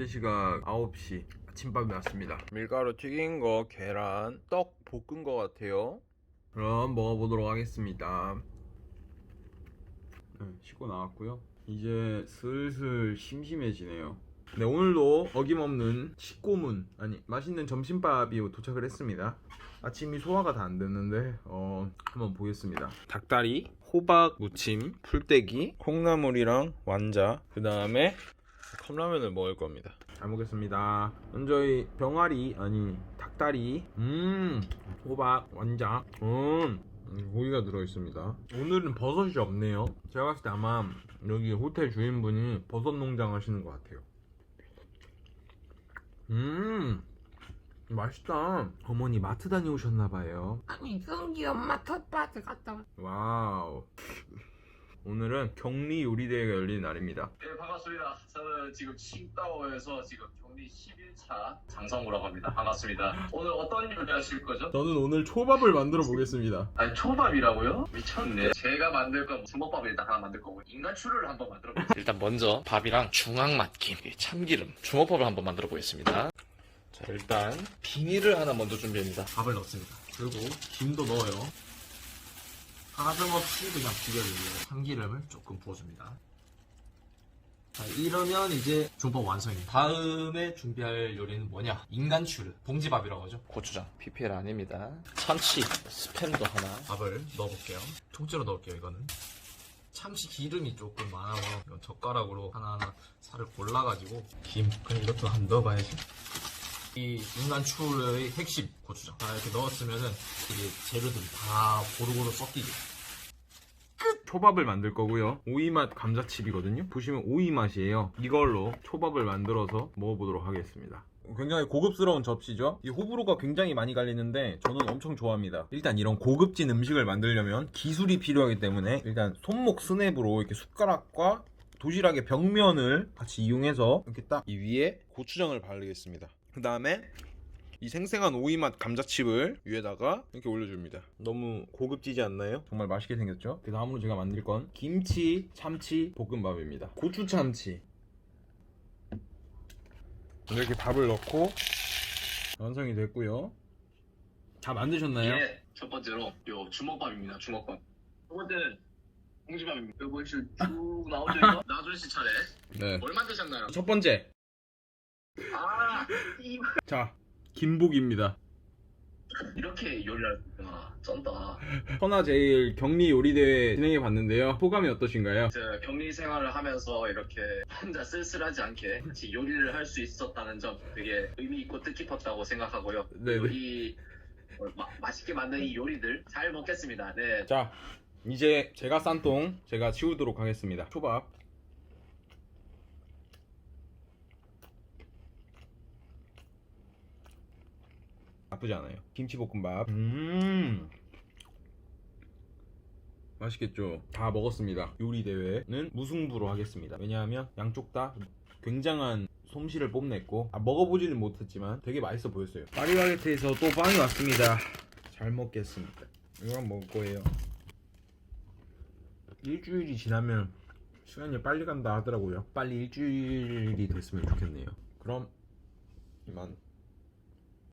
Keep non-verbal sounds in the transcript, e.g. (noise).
현재 시각 9시 아침밥이 왔습니다. 밀가루 튀긴 거, 계란, 떡 볶은 거 같아요. 그럼 먹어보도록 하겠습니다. 네, 씻고 나왔고요. 이제 슬슬 심심해지네요. 네, 오늘도 어김없는 식고문, 아니, 맛있는 점심밥이 도착을 했습니다. 아침이 소화가 다 안 됐는데, 어, 한번 보겠습니다. 닭다리, 호박 무침, 풀떼기, 콩나물이랑 완자, 그 다음에 컵라면을 먹을 겁니다. 잘 먹겠습니다. 먼저 이 병아리, 아니, 닭다리, 음, 호박, 완자, 음, 음, 고기가 들어 있습니다. 오늘은 버섯이 없네요. 제가 봤을 때 아마 여기 호텔 주인분이 버섯 농장 하시는 것 같아요. 음, 맛있다. 어머니 마트 다녀오셨나봐요. 아니 성기 엄마 텃밭에 갔다 왔 와우. 오늘은 격리 요리대회가 열리는 날입니다. 네 반갑습니다. 저는 지금 칭따오에서 지금 격리 11차 장성우라고 합니다. 반갑습니다. 오늘 어떤 요리 하실 거죠? 저는 오늘 초밥을 만들어 보겠습니다. 아니 초밥이라고요? 미쳤네. 제가 만들 건 주먹밥을 일단 하나 만들 거고 인간추를 한번 만들어 볼게요. 일단 먼저 밥이랑 중앙 맛김, 이 참기름, 주먹밥을 한번 만들어 보겠습니다. 자, 일단 비닐을 하나 먼저 준비합니다. 밥을 넣습니다. 그리고 김도 넣어요. 가슴없이 그냥 비벼주고요. 참기름을 조금 부어줍니다. 자, 이러면 이제 중밥 완성입니다. 다음에 준비할 요리는 뭐냐? 인간추르, 봉지밥이라고 하죠. 고추장, PPL 아닙니다. 참치, 스팸도 하나. 밥을 넣어볼게요. 통째로 넣을게요, 이거는. 참치 기름이 조금 많아서 젓가락으로 하나하나 살을 골라가지고 김, 그럼 이것도 한번 넣어봐야지. 이 인간추의 핵심 고추장. 다 이렇게 넣었으면은 이게 재료들이 다 고루고루 섞이게. 끝! 초밥을 만들 거고요. 오이맛 감자칩이거든요. 보시면 오이맛이에요. 이걸로 초밥을 만들어서 먹어보도록 하겠습니다. 굉장히 고급스러운 접시죠. 이 호불호가 굉장히 많이 갈리는데 저는 엄청 좋아합니다. 일단 이런 고급진 음식을 만들려면 기술이 필요하기 때문에 일단 손목 스냅으로 이렇게 숟가락과 도시락의 벽면을 같이 이용해서 이렇게 딱 이 위에 고추장을 바르겠습니다. 그 다음에 이 생생한 오이 맛 감자칩을 위에다가 이렇게 올려줍니다. 너무 고급지지 않나요? 정말 맛있게 생겼죠? 그 다음으로 제가 만들 건 김치 참치 볶음밥입니다. 고추 참치. 이렇게 밥을 넣고 완성이 됐고요. 다 만드셨나요? 예, 첫 번째로 요 주먹밥입니다. 주먹밥. 두 번째는 공지밥입니다. 요거 쭉 나오죠 이거? (laughs) 나준 씨 차례. 네. 뭘 만드셨나요? 첫 번째. 아 자, 김복입니다. 이렇게 요리할 아 쩐다. 천하 제일 격리 요리 대회 진행해 봤는데요. 소감이 어떠신가요? 제가 격리 생활을 하면서 이렇게 혼자 쓸쓸하지 않게 같이 요리를 할 수 있었다는 점 되게 의미 있고 뜻깊었다고 생각하고요. 네, 그리고 네. 이 어, 마- 맛있게 만든 이 요리들 잘 먹겠습니다. 네. 자, 이제 제가 싼똥 제가 치우도록 하겠습니다. 초밥. 나쁘지 않아요. 김치볶음밥. 음. 맛있겠죠? 다 먹었습니다. 요리 대회는 무승부로 하겠습니다. 왜냐하면 양쪽 다 굉장한 솜씨를 뽐냈고 아, 먹어보지는 못했지만 되게 맛있어 보였어요. 파리바게트에서 또 빵이 왔습니다. 잘 먹겠습니다. 이거랑 먹을 거예요. 일주일이 지나면 시간이 빨리 간다 하더라고요. 빨리 일주일이 됐으면 좋겠네요. 그럼 이만